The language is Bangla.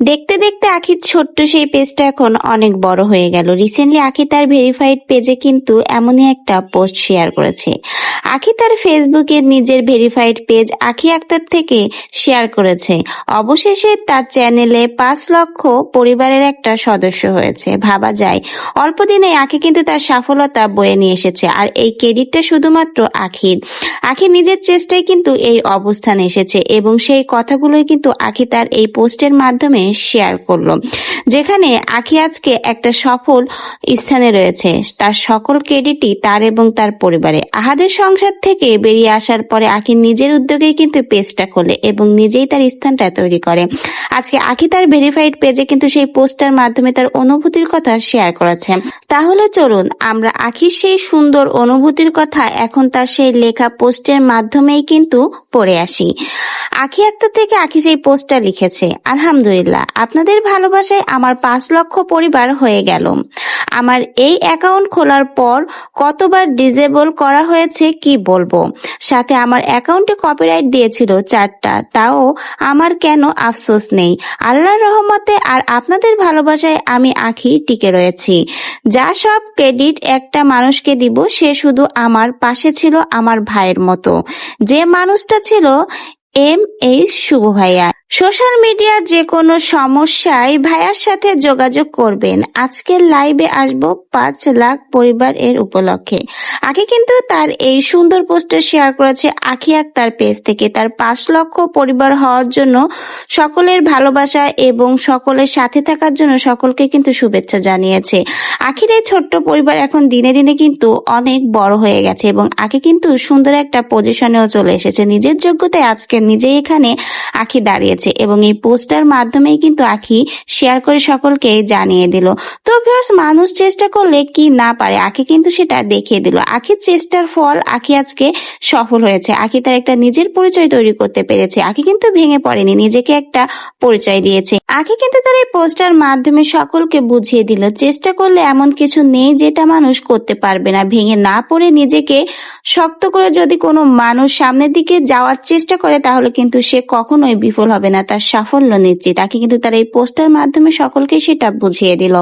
দেখতে দেখতে আখির ছোট্ট সেই পেজটা এখন অনেক বড় হয়ে গেল। রিসেন্টলি আখি তার ভেরিফাইড পেজে কিন্তু এমনই একটা পোস্ট শেয়ার করেছে। আখি তার ফেসবুকে নিজের ভেরিফাইড পেজ আখি আক্তার থেকে শেয়ার করেছে। অবশেষে তার চ্যানেলে পাঁচ লক্ষ পরিবারের একটা সদস্য হয়েছে। ভাবা যায়, অল্প দিনে আখি কিন্তু তার সফলতা বয়ে নিয়ে এসেছে। আর এই ক্রেডিটটা শুধুমাত্র আখির। আখি নিজের চেষ্টায় কিন্তু এই অবস্থানে এসেছে এবং সেই কথাগুলোই কিন্তু আখি তার এই পোস্টের মাধ্যমে শেয়ার করল। যেখানে আখি আজকে একটা সফল স্থানে রয়েছে। তার সকল ক্রেডিটই তার এবং তার পরিবারে। আহাদের সংসার থেকে বেরিয়ে আসার পরে আখি নিজের উদ্যোগেই কিন্তু পেজটা খোলে এবং নিজেই তার স্থানটা তৈরি করে। আজকে আখি তার ভেরিফাইড পেজে কিন্তু সেই পোস্টার মাধ্যমে তার অনুভূতির কথা শেয়ার করেছে। তাহলে চলুন, আমরা আখির সেই সুন্দর অনুভূতির কথা এখন তার সেই লেখা পোস্টের মাধ্যমেই কিন্তু পড়ে আসি। আখি আক্তার থেকে আখি সেই পোস্টটা লিখেছে, আলহামদুলিল্লাহ, আপনাদের ভালোবাসায় আমার পাঁচ লক্ষ পরিবার হয়ে গেল। আমার এই অ্যাকাউন্ট খোলার পর কতবার ডিজেবল করা হয়েছে কি বলব? সাথে আমার অ্যাকাউন্টে কপিরাইট দিয়েছিল চারটা, তাও আমার কেন আফসোস নেই। আল্লাহর রহমতে আর আপনাদের ভালোবাসায় আমি আখি টিকে রয়েছি। যা সব ক্রেডিট একটা মানুষকে দিব, সে শুধু আমার পাশে ছিল আমার ভাইয়ের মতো। যে মানুষটা ছিল এম এইচ শুভ ভাইয়া সোশ্যাল মিডিয়ার যে কোনো সমস্যায় ভাইয়ার সাথে যোগাযোগ করবেন। আজকের লাইভে আসব পাঁচ লাখ পরিবার এর উপলক্ষে। আগে কিন্তু তার এই সুন্দর পোস্টার শেয়ার করেছে আখি আক্তার পেজ থেকে। তার পাঁচ লক্ষ পরিবার হওয়ার জন্য সকলের ভালোবাসা এবং সকলের সাথে থাকার জন্য সকলকে কিন্তু শুভেচ্ছা জানিয়েছে। আখির এই ছোট্ট পরিবার এখন দিনে দিনে কিন্তু অনেক বড় হয়ে গেছে এবং আখি কিন্তু সুন্দর একটা পজিশনেও চলে এসেছে। নিজের যোগ্যতায় আজকে নিজেই এখানে আখি দাঁড়িয়েছে। এবং এই পোস্টার মাধ্যমেই কিন্তু আখি শেয়ার করে সকলকে জানিয়ে দিল। তো ভিউয়ার্স মানুষ চেষ্টা করলে কি না পারে, আখি কিন্তু সেটা দেখিয়ে দিল। আখির চেষ্টার ফল আখি আজকে সফল হয়েছে। আখি তার একটা নিজের পরিচয় তৈরি করতে পেরেছে। আখি কিন্তু ভেঙে পড়েনি, নিজেকে একটা পরিচয় দিয়েছে। আখি কিন্তু তার এই পোস্টার মাধ্যমে সকলকে বুঝিয়ে দিল, চেষ্টা করলে এমন কিছু নেই যেটা মানুষ করতে পারবে না। ভেঙে না পড়ে নিজেকে শক্ত করে যদি কোনো মানুষ সামনের দিকে যাওয়ার চেষ্টা করে, তাহলে কিন্তু সে কখনোই বিফল হবে না তার সাফল্য নিশ্চিত। তাকে কিন্তু তার এই পোস্টের মাধ্যমে সকলকে সেটা বুঝিয়ে দিল।